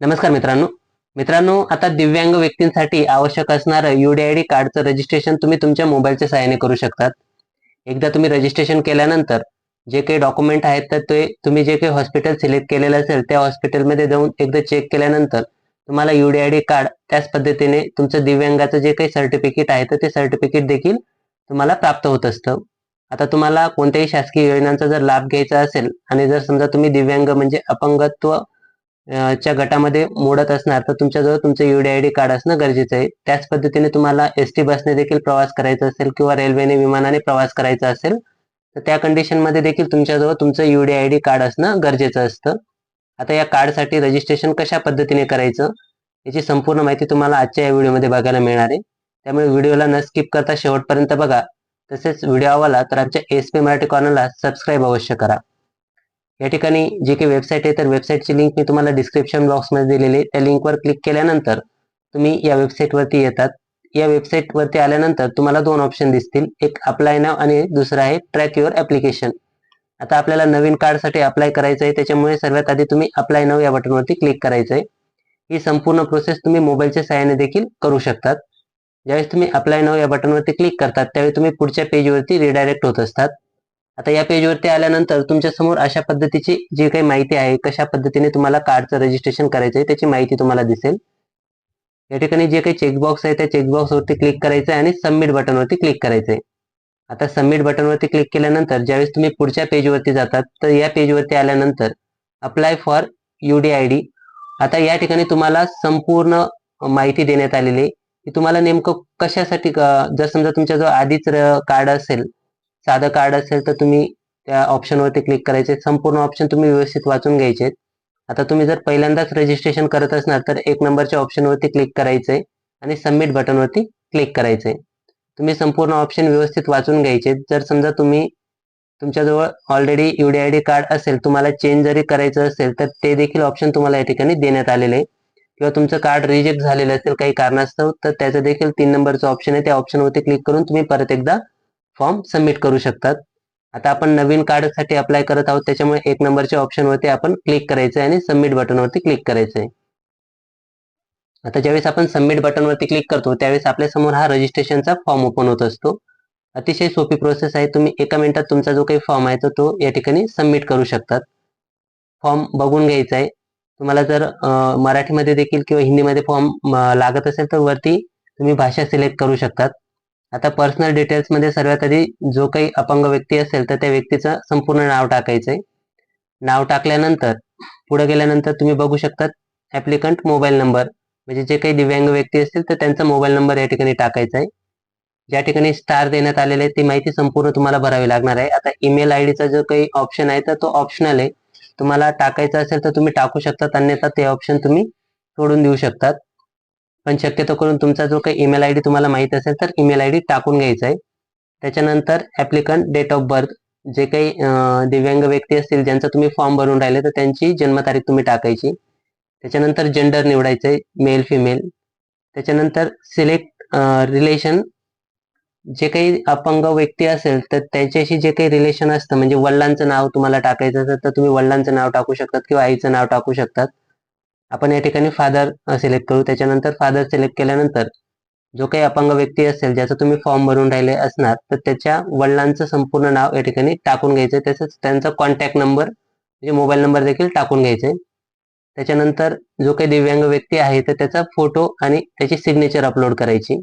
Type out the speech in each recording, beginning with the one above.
नमस्कार मित्रांनो. मित्रांनो आता दिव्यांग व्यक्तींसाठी आवश्यक असणारं युडीआयडी कार्डचं रजिस्ट्रेशन तुम्ही तुमच्या मोबाईलच्या सहाय्याने करू शकतात. एकदा तुम्ही रजिस्ट्रेशन केल्यानंतर जे काही डॉक्युमेंट आहेत तर ते तुम्ही जे काही हॉस्पिटल सिलेक्ट केलेलं असेल त्या हॉस्पिटलमध्ये जाऊन एकदा चेक केल्यानंतर तुम्हाला युडीआयडी कार्ड त्याच पद्धतीने तुमचं दिव्यांगाचं जे काही सर्टिफिकेट आहे तर ते सर्टिफिकेट देखील तुम्हाला प्राप्त होत असतं. आता तुम्हाला कोणत्याही शासकीय योजनांचा जर लाभ घ्यायचा असेल आणि जर समजा तुम्ही दिव्यांग म्हणजे अपंगत्व च्या गटामध्ये मोडत असणार तर तुमच्याजवळ तुमचं युडीआयडी कार्ड असणं गरजेचं आहे. त्याच पद्धतीने तुम्हाला एस टी बसने देखील प्रवास करायचा असेल किंवा रेल्वेने विमानाने प्रवास करायचा असेल तर त्या कंडिशनमध्ये देखील तुमच्याजवळ तुमचं युडीआयडी कार्ड असणं गरजेचं असतं. आता या कार्डसाठी रजिस्ट्रेशन कशा पद्धतीने करायचं याची संपूर्ण माहिती तुम्हाला आजच्या या व्हिडिओमध्ये बघायला मिळणार आहे. त्यामुळे व्हिडिओला न स्किप करता शेवटपर्यंत बघा. तसेच व्हिडिओ आवडला तर आमच्या एस पी मराठी कॉर्नरला सबस्क्राईब अवश्य करा. या ठिकाणी जी काही वेबसाईट आहे तर वेबसाईटची लिंक मी तुम्हाला डिस्क्रिप्शन बॉक्समध्ये दिलेली आहे. त्या लिंकवर क्लिक केल्यानंतर तुम्ही या वेबसाईटवरती येतात. या वेबसाईटवरती आल्यानंतर तुम्हाला दोन ऑप्शन दिसतील. एक अप्लाय नाव आणि दुसरं आहे ट्रॅक युअर ॲप्लिकेशन आता आपल्याला नवीन कार्डसाठी अप्लाय करायचं आहे त्याच्यामुळे सर्वात आधी तुम्ही अप्लाय नाव या बटनवरती क्लिक करायचं आहे ही संपूर्ण प्रोसेस तुम्ही मोबाईलच्या सहाय्याने देखील करू शकतात. ज्यावेळेस तुम्ही अप्लाय नाव या बटनवरती क्लिक करतात त्यावेळी तुम्ही पुढच्या पेजवरती रिडायरेक्ट होत असतात. आता या पेजवरती आल्यानंतर तुमच्यासमोर अशा पद्धतीची जी काही माहिती आहे कशा पद्धतीने तुम्हाला कार्डचं रजिस्ट्रेशन करायचं आहे त्याची माहिती तुम्हाला दिसेल. या ठिकाणी जे काही चेकबॉक्स आहे त्या चेकबॉक्सवरती क्लिक करायचं आहे आणि सबमिट बटनवरती क्लिक करायचं आहे आता सबमिट बटनवरती क्लिक केल्यानंतर ज्यावेळेस तुम्ही पुढच्या पेजवरती जातात तर या पेजवरती आल्यानंतर apply for U D I D आता या ठिकाणी तुम्हाला संपूर्ण माहिती देण्यात आलेली आहे. की तुम्हाला नेमकं कशासाठी जर समजा तुमच्याजवळ आधीच कार्ड असेल साधं कार्ड असेल तर तुम्ही त्या ऑप्शनवरती क्लिक करायचे. संपूर्ण ऑप्शन तुम्ही व्यवस्थित वाचून घ्यायचे. आता तुम्ही जर पहिल्यांदाच रजिस्ट्रेशन करत असणार तर एक नंबरच्या ऑप्शनवरती क्लिक करायचंय आणि सबमिट बटनवरती क्लिक करायचंय तुम्ही संपूर्ण ऑप्शन व्यवस्थित वाचून घ्यायचे. जर समजा तुम्ही तुमच्याजवळ ऑलरेडी युडी डी कार्ड असेल तुम्हाला चेंज जरी करायचं असेल तर ते देखील ऑप्शन तुम्हाला या ठिकाणी देण्यात आलेले आहे. किंवा तुमचं कार्ड रिजेक्ट झालेलं असेल काही कारणास्तव तर त्याचं देखील तीन नंबरचं ऑप्शन आहे. त्या ऑप्शनवरती क्लिक करून तुम्ही परत एकदा फॉर्म सबमिट करू शकतात. आता आपण नवीन कार्डसाठी अप्लाय करत आहोत त्याच्यामुळे एक नंबरच्या ऑप्शनवरती आपण क्लिक करायचं आहे आणि सबमिट बटनवरती क्लिक करायचं आहे आता ज्यावेळेस आपण सबमिट बटनवरती क्लिक करतो त्यावेळेस आपल्यासमोर हा रजिस्ट्रेशनचा फॉर्म ओपन होत असतो. अतिशय सोपी प्रोसेस आहे. तुम्ही एका मिनिटात तुमचा जो काही फॉर्म आहे तो तो या ठिकाणी सबमिट करू शकतात. फॉर्म बघून घ्यायचा आहे तुम्हाला जर मराठीमध्ये देखील किंवा हिंदीमध्ये फॉर्म लागत असेल तर वरती तुम्ही भाषा सिलेक्ट करू शकतात. आता पर्सनल डिटेल्समध्ये सर्वात आधी जो काही अपंग व्यक्ती असेल तर त्या व्यक्तीचं संपूर्ण नाव टाकायचंय. नाव टाकल्यानंतर पुढे गेल्यानंतर तुम्ही बघू शकतात ॲप्लिकंट मोबाईल नंबर म्हणजे जे काही दिव्यांग व्यक्ती असतील तर त्यांचा मोबाईल नंबर या ठिकाणी टाकायचा आहे ज्या ठिकाणी स्टार देण्यात आलेले आहे ती माहिती संपूर्ण तुम्हाला भरावी लागणार आहे. आता ईमेल आय डीचा जो काही ऑप्शन आहे तर तो ऑप्शनल आहे. तुम्हाला टाकायचा असेल तर तुम्ही टाकू शकतात. अन्यथा ते ऑप्शन तुम्ही सोडून देऊ शकतात. पण शक्यतो करून तुमचा जो काही ईमेल आय डी तुम्हाला माहीत असेल तर ईमेल आय डी टाकून घ्यायचा आहे. त्याच्यानंतर ॲप्लिकंट डेट ऑफ बर्थ जे काही दिव्यांग व्यक्ती असतील ज्यांचा तुम्ही फॉर्म भरून राहिले तर त्यांची जन्मतारीख तुम्ही टाकायची. त्याच्यानंतर जेंडर निवडायचं आहे मेल फिमेल त्याच्यानंतर सिलेक्ट रिलेशन जे काही अपंग व्यक्ती असेल तर त्यांच्याशी जे काही रिलेशन असतं म्हणजे वडिलांचं नाव तुम्हाला टाकायचं असेल तर तुम्ही वडिलांचं नाव टाकू शकतात किंवा आईचं नाव टाकू शकतात. आपण या ठिकाणी फादर सिलेक्ट करू. त्याच्यानंतर फादर सिलेक्ट केल्यानंतर जो काही अपंग व्यक्ती असेल ज्याचा तुम्ही फॉर्म भरून राहिले असणार तर त्याच्या वडिलांचं संपूर्ण नाव या ठिकाणी टाकून घ्यायचं तसंच त्यांचा कॉन्टॅक्ट नंबर म्हणजे मोबाईल नंबर देखील टाकून घ्यायचे त्याच्यानंतर जो काही दिव्यांग व्यक्ती आहे तर त्याचा फोटो आणि त्याची सिग्नेचर अपलोड करायची.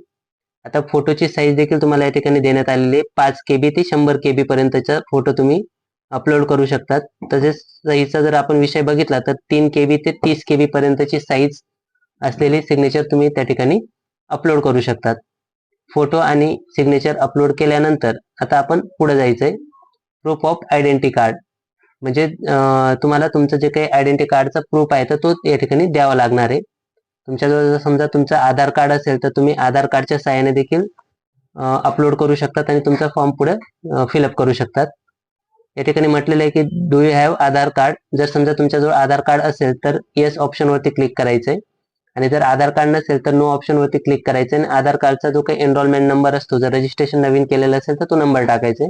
आता फोटोची साईज देखील तुम्हाला या ठिकाणी देण्यात आलेली आहे. पाच के बी ते शंभर के बी पर्यंतचा फोटो तुम्ही अपलोड करू शकतात. तसेच साईजचा जर आपण विषय बघितला तर तीन के बी ते तीस के बी पर्यंतची साईज असलेली सिग्नेचर तुम्ही त्या ठिकाणी अपलोड करू शकतात. फोटो आणि सिग्नेचर अपलोड केल्यानंतर आता आपण पुढे जायचंय. प्रूफ ऑफ आयडेंटी कार्ड म्हणजे तुम्हाला तुमचं जे काही आयडेंटी कार्डचा प्रूफ आहे तर तो या ठिकाणी द्यावा लागणार आहे. तुमच्याजवळ जर समजा तुमचं आधार कार्ड असेल तर तुम्ही आधार कार्डच्या सहाय्याने देखील अपलोड करू शकतात आणि तुमचा फॉर्म पुढे फिलअप करू शकतात. या ठिकाणी म्हटलेलं आहे की do you have Aadhaar card जर समजा तुमच्याजवळ आधार कार्ड असेल तर येस ऑप्शनवरती क्लिक करायचंय. आणि जर आधार कार्ड नसेल तर नो ऑप्शनवरती क्लिक करायचं आणि आधार कार्डचा जो काही एनरोलमेंट नंबर असतो जर रजिस्ट्रेशन नवीन केलेलं असेल तर तो नंबर टाकायचा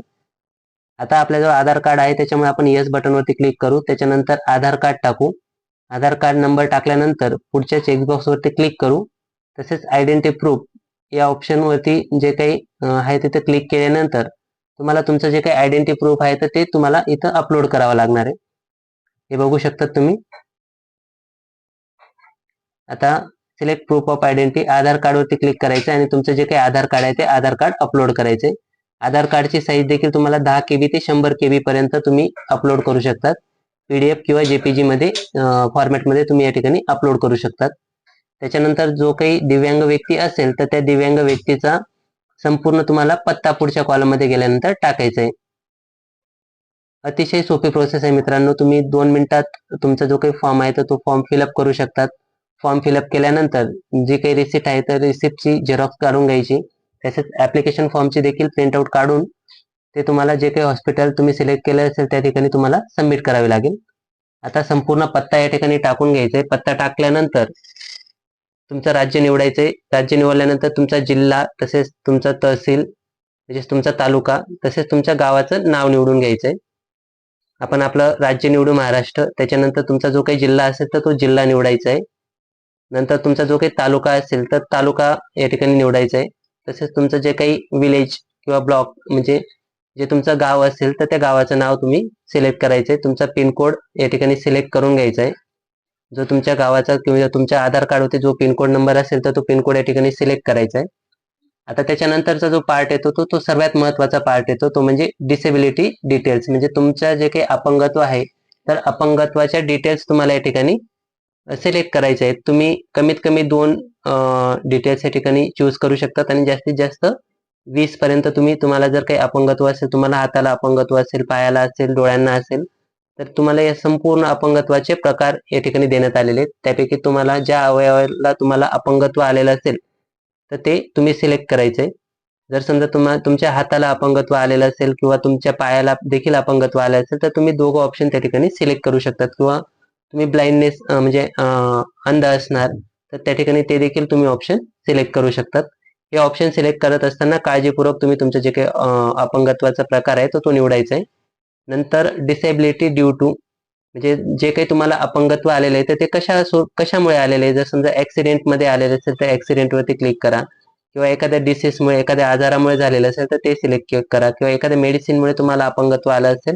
आता आपल्याजवळ आधार कार्ड आहे त्याच्यामुळे आपण येस बटनवरती क्लिक करू. त्याच्यानंतर आधार कार्ड टाकू. आधार कार्ड नंबर टाकल्यानंतर पुढच्या चेकबॉक्सवरती क्लिक करू. तसेच आयडेंटिटी प्रूफ या ऑप्शनवरती जे काही आहे तिथे क्लिक केल्यानंतर तुम्हाला तुमचं जे काही आयडेंटिटी प्रूफ आहे तर ते तुम्हाला इथं अपलोड करावं लागणार आहे. हे बघू शकतात तुम्ही. आता select proof of identity Aadhaar कार्डवरती click करायचं आणि तुमचं जे काही आधार कार्ड आहे ते आधार कार्ड अपलोड करायचे आधार कार्डची साईज देखील तुम्हाला दहा केबी ते शंभर केबी पर्यंत तुम्ही अपलोड करू शकतात. पीडीएफ किंवा जेपीजी मध्ये फॉर्मॅटमध्ये तुम्ही या ठिकाणी अपलोड करू शकतात. त्याच्यानंतर जो काही दिव्यांग व्यक्ती असेल तर त्या दिव्यांग व्यक्तीचा संपूर्ण तुम्हाला पत्ता पुढच्या कॉलममध्ये गेल्यानंतर टाकायचा आहे अतिशय सोपी प्रोसेस आहे मित्रांनो. तुम्ही दोन मिनिटात तुमचा जो काही फॉर्म आहे तर तो फॉर्म फिलअप करू शकतात. फॉर्म फिलअप केल्यानंतर जी काही रिसिप्ट आहे तर रिसिप्टची झेरॉक्स काढून घ्यायची. तसेच ऍप्लिकेशन फॉर्मची देखील प्रिंटआउट काढून ते तुम्हाला जे काही हॉस्पिटल तुम्ही सिलेक्ट केलं असेल त्या ठिकाणी तुम्हाला सबमिट करावे लागेल. आता संपूर्ण पत्ता या ठिकाणी टाकून घ्यायचा आहे पत्ता टाकल्यानंतर तुमचं राज्य निवडायचंय. राज्य निवडल्यानंतर तुमचा जिल्हा तसेच तुमचा तहसील म्हणजेच तुमचा तालुका तसेच तुमच्या गावाचं नाव निवडून घ्यायचंय. आपण आपलं राज्य निवडू महाराष्ट्र त्याच्यानंतर तुमचा जो काही जिल्हा असेल तर तो जिल्हा निवडायचा आहे नंतर तुमचा जो काही तालुका असेल तर तालुका या ठिकाणी निवडायचा आहे तसेच तुमचं जे काही विलेज किंवा ब्लॉक म्हणजे जे तुमचं गाव असेल तर त्या गावाचं नाव तुम्ही सिलेक्ट करायचंय. तुमचा पिनकोड या ठिकाणी सिलेक्ट करून घ्यायचा आहे जो तुमच्या गावाचा किंवा तुमच्या आधार कार्डवरती जो पिनकोड नंबर असेल तर तो पिनकोड या ठिकाणी सिलेक्ट करायचा आहे. आता त्याच्यानंतरचा जो पार्ट येतो तो तो सर्वात महत्त्वाचा पार्ट येतो तो म्हणजे डिसेबिलिटी डिटेल्स म्हणजे तुमच्या जे काही अपंगत्व आहे तर अपंगत्वाच्या डिटेल्स तुम्हाला या ठिकाणी सिलेक्ट करायचे आहेत. तुम्ही कमीत कमी दोन डिटेल्स या ठिकाणी चूज करू शकतात आणि जास्तीत जास्त वीस पर्यंत तुम्ही तुम्हाला जर काही अपंगत्व असेल तुम्हाला हाताला अपंगत्व असेल पायाला असेल डोळ्यांना असेल तर तुम्हाला या संपूर्ण अपंगत्वाचे प्रकार या ठिकाणी देण्यात आलेले आहेत. त्यापैकी तुम्हाला ज्या अवयवाला तुम्हाला अपंगत्व आलेलं असेल तर ते तुम्ही सिलेक्ट करायचे जर समजा तुम्हाला तुमच्या हाताला अपंगत्व आलेलं असेल किंवा तुमच्या पायाला देखील अपंगत्व आलं असेल तर तुम्ही दोघं ऑप्शन त्या ठिकाणी सिलेक्ट करू शकतात. किंवा तुम्ही ब्लाइंडनेस म्हणजे अंध असणार तर त्या ठिकाणी ते देखील तुम्ही ऑप्शन सिलेक्ट करू शकतात. हे ऑप्शन सिलेक्ट करत असताना काळजीपूर्वक तुम्ही तुमचं जे काही अपंगत्वाचा प्रकार आहे तो तो निवडायचा आहे. नंतर डिसेबिलिटी ड्यू टू म्हणजे जे काही तुम्हाला अपंगत्व आलेलं आहे तर ते कशा कशामुळे आलेले आहे? जर समजा ऍक्सिडेंटमध्ये असेल तर ऍक्सिडेंट वरती क्लिक करा. किंवा एखाद्या डिसीजमुळे एखाद्या आजारामुळे झालेलं असेल तर ते सिलेक्ट करा. किंवा एखाद्या मेडिसिनमुळे तुम्हाला अपंगत्व आलं असेल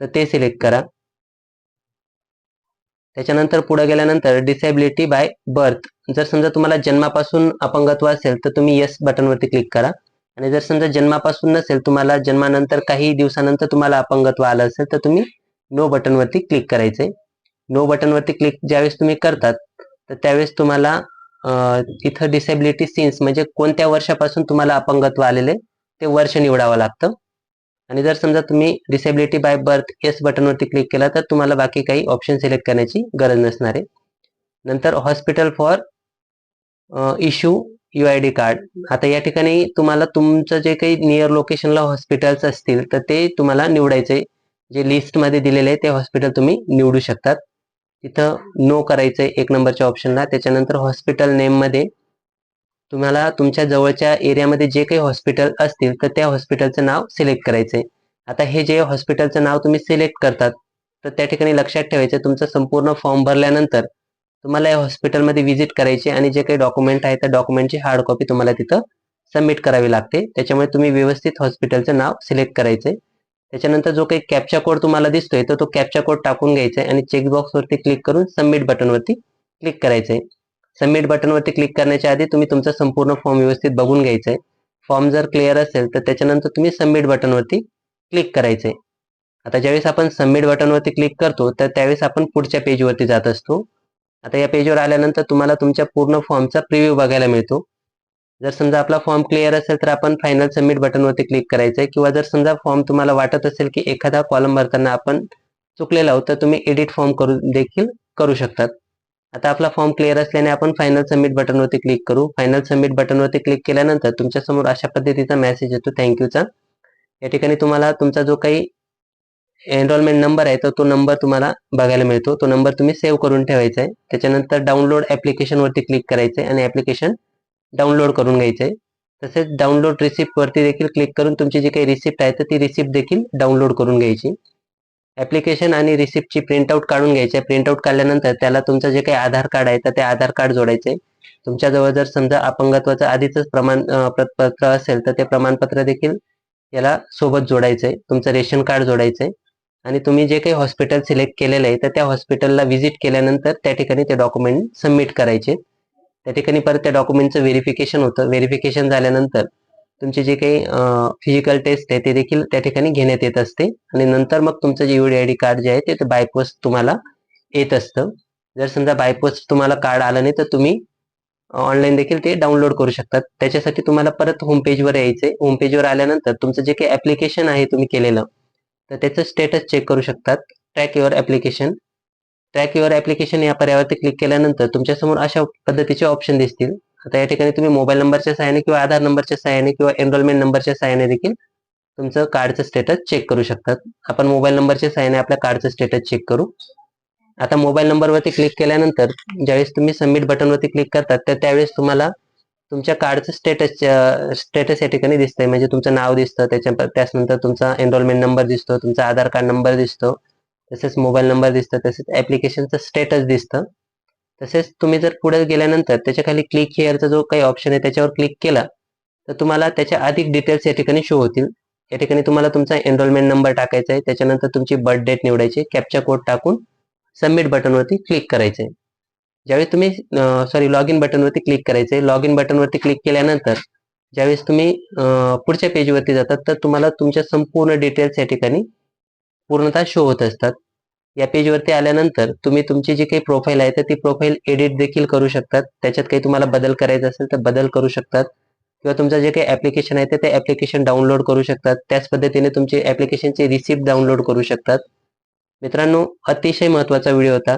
तर ते सिलेक्ट करा. त्याच्यानंतर पुढे गेल्यानंतर डिसेबिलिटी बाय बर्थ जर समजा तुम्हाला जन्मापासून अपंगत्व असेल तर तुम्ही येस बटनवरती क्लिक करा. आणि जर समजा जन्मापासून नसेल तुम्हाला जन्मानंतर काही दिवसानंतर तुम्हाला अपंगत्व आलं असेल तर तुम्ही नो बटनवरती क्लिक करायचंय नो बटनवरती क्लिक ज्यावेळेस तुम्ही करतात तर त्यावेळेस तुम्हाला इथं डिसेबिलिटी सीन्स म्हणजे कोणत्या वर्षापासून तुम्हाला अपंगत्व आलेले ते वर्ष निवडावं लागतं. आणि जर समजा तुम्ही डिसेबिलिटी बाय बर्थ येस बटनवरती क्लिक केला तर तुम्हाला बाकी काही ऑप्शन सिलेक्ट करण्याची गरज नसणार आहे. नंतर hospital for issue U I D card आता या ठिकाणी तुम्हाला तुमचं जे काही नियर लोकेशनला हॉस्पिटल्स असतील तर ते तुम्हाला निवडायचे. जे लिस्टमध्ये दिलेले आहे ते हॉस्पिटल तुम्ही निवडू शकतात. तिथं नो करायचंय एक नंबरच्या ऑप्शनला त्याच्यानंतर हॉस्पिटल नेममध्ये तुम्हाला तुमच्या जवळच्या एरियामध्ये जे काही हॉस्पिटल असतील तर त्या हॉस्पिटलचं नाव सिलेक्ट करायचंय. आता हे जे हॉस्पिटलचं नाव तुम्ही सिलेक्ट करतात तर त्या ठिकाणी लक्षात ठेवायचं. तुमचं संपूर्ण फॉर्म भरल्यानंतर तुम्हाला या हॉस्पिटलमध्ये व्हिजिट करायची आणि जे काही डॉक्युमेंट आहे त्या डॉक्युमेंटची हार्ड कॉपी तुम्हाला तिथं सबमिट करावी लागते. त्याच्यामुळे तुम्ही व्यवस्थित हॉस्पिटलचं नाव सिलेक्ट करायचंय. त्याच्यानंतर जो काही कॅप्चा कोड तुम्हाला दिसतोय तर तो कॅप्चा कोड टाकून घ्यायचा आहे आणि चेकबॉक्सवरती क्लिक करून सबमिट बटनवरती क्लिक करायचंय. सबमिट बटनवरती क्लिक करण्याच्या आधी तुम्ही तुमचा संपूर्ण फॉर्म व्यवस्थित बघून घ्यायचा आहे फॉर्म जर क्लिअर असेल तर त्याच्यानंतर तुम्ही सबमिट बटनवरती क्लिक करायचंय. आता ज्यावेळेस आपण सबमिट बटनवरती क्लिक करतो तर त्यावेळेस आपण पुढच्या पेजवरती जात असतो. आता या पेजवर आल्यानंतर तुम्हाला तुमच्या पूर्ण फॉर्मचा प्रिव्ह्यू बघायला मिळतो. जर समजा आपला फॉर्म क्लिअर असेल तर आपण फायनल सबमिट बटनवरती क्लिक करायचं आहे किंवा जर समजा फॉर्म तुम्हाला वाटत असेल की एखादा कॉलम भरताना आपण चुकलेला आहोत तर तुम्ही एडिट फॉर्म करू देखील करू शकतात. आता आपला फॉर्म क्लिअर असल्याने आपण फायनल सबमिट बटनवरती क्लिक करू. फायनल सबमिट बटनवरती क्लिक केल्यानंतर तुमच्यासमोर अशा पद्धतीचा मेसेज येतो. थँक्यूचा या ठिकाणी तुम्हाला तुमचा जो काही एनरोलमेंट नंबर आहे तर तो नंबर तुम्हाला बघायला मिळतो. तो नंबर तुम्ही सेव्ह करून ठेवायचा आहे. त्याच्यानंतर डाउनलोड ॲप्लिकेशनवरती क्लिक करायचं आहे आणि ऍप्लिकेशन डाउनलोड करून घ्यायचं आहे. तसेच डाउनलोड रिसिप्टवरती देखील क्लिक करून तुमची जी काही रिसिप्ट आहे तर ती रिसिप्ट देखील डाउनलोड करून घ्यायची. ऍप्लिकेशन आणि रिसिप्टची प्रिंटआउट काढून घ्यायची प्रिंटआउट काढल्यानंतर त्याला तुमचं जे काही आधार कार्ड आहे तर ते आधार कार्ड जोडायचे तुमच्याजवळ जर समजा अपंगत्वाचं आधीच प्रमाण पत्र असेल तर ते प्रमाणपत्र देखील याला सोबत जोडायचं आहे. तुमचं रेशन कार्ड जोडायचं आहे. आणि तुम्ही जे काही हॉस्पिटल सिलेक्ट केलेलं आहे तर त्या हॉस्पिटलला व्हिजिट केल्यानंतर त्या ठिकाणी ते डॉक्युमेंट सबमिट करायचे. त्या ठिकाणी परत त्या डॉक्युमेंटचं व्हेरिफिकेशन होतं. व्हेरिफिकेशन झाल्यानंतर तुमची जे काही फिजिकल टेस्ट आहे ते देखील त्या ठिकाणी घेण्यात येत असते. आणि नंतर मग तुमचं जे युडी आय डी कार्ड जे आहे ते बायपोस्ट तुम्हाला येत असतं. जर समजा बायपोस्ट तुम्हाला कार्ड आलं नाही तर तुम्ही ऑनलाईन देखील ते डाउनलोड करू शकतात. त्याच्यासाठी तुम्हाला परत होम पेजवर यायचे होम पेजवर आल्यानंतर तुमचं जे काही ऍप्लिकेशन आहे तुम्ही केलेलं तर त्याचं स्टेटस चेक करू शकतात. Track your application track your application या पर्यावरती क्लिक केल्यानंतर तुमच्यासमोर अशा पद्धतीचे ऑप्शन दिसतील. आता या ठिकाणी तुम्ही मोबाईल नंबरच्या सहाय्याने किंवा आधार नंबरच्या सहाय्याने किंवा एनरोलमेंट नंबरच्या सहाय्याने देखील तुमचं कार्डचं स्टेटस चेक करू शकतात. आपण मोबाईल नंबरच्या सहाय्याने आपल्या कार्डचं स्टेटस चेक करू. आता मोबाईल नंबरवरती क्लिक केल्यानंतर ज्यावेळेस तुम्ही सबमिट बटनवरती क्लिक करतात तर त्यावेळेस तुम्हाला तुमच्या कार्डचं स्टेटस स्टेटस या ठिकाणी दिसतंय. म्हणजे तुमचं नाव दिसतं त्याच्या त्याच्यानंतर तुमचा एनरोलमेंट नंबर दिसतो तुमचा आधार कार्ड नंबर दिसतो तसेच मोबाईल नंबर दिसतं तसेच ऍप्लिकेशनचं स्टेटस दिसतं. तसेच तुम्ही जर पुढे गेल्यानंतर त्याच्याखाली क्लिक हिअरचा जो काही ऑप्शन आहे त्याच्यावर क्लिक केला तर तुम्हाला त्याच्या अधिक डिटेल्स या ठिकाणी शो होतील. या ठिकाणी तुम्हाला तुमचा एनरोलमेंट नंबर टाकायचा आहे. त्याच्यानंतर तुमची बर्थ डेट निवडायची कॅप्चा कोड टाकून सबमिट बटनवरती क्लिक करायचं आहे. ज्यावेळेस तुम्ही सॉरी लॉग इन बटनवरती क्लिक करायचं आहे लॉग इन बटनवरती क्लिक केल्यानंतर ज्यावेळेस तुम्ही पुढच्या पेजवरती जातात तर तुम्हाला तुमच्या संपूर्ण डिटेल्स या ठिकाणी पूर्णतः शो होत असतात. या पेजवरती आल्यानंतर तुम्ही तुमची जी काही प्रोफाईल आहे तर ती प्रोफाईल एडिट देखील करू शकतात. त्याच्यात काही तुम्हाला बदल करायचा असेल तर बदल करू शकतात. किंवा तुमचं जे काही ऍप्लिकेशन आहे तर ते ऍप्लिकेशन डाउनलोड करू शकतात. त्याच पद्धतीने तुमचे ऍप्लिकेशनचे रिसिप्ट डाउनलोड करू शकतात. मित्रांनो अतिशय महत्त्वाचा व्हिडिओ होता.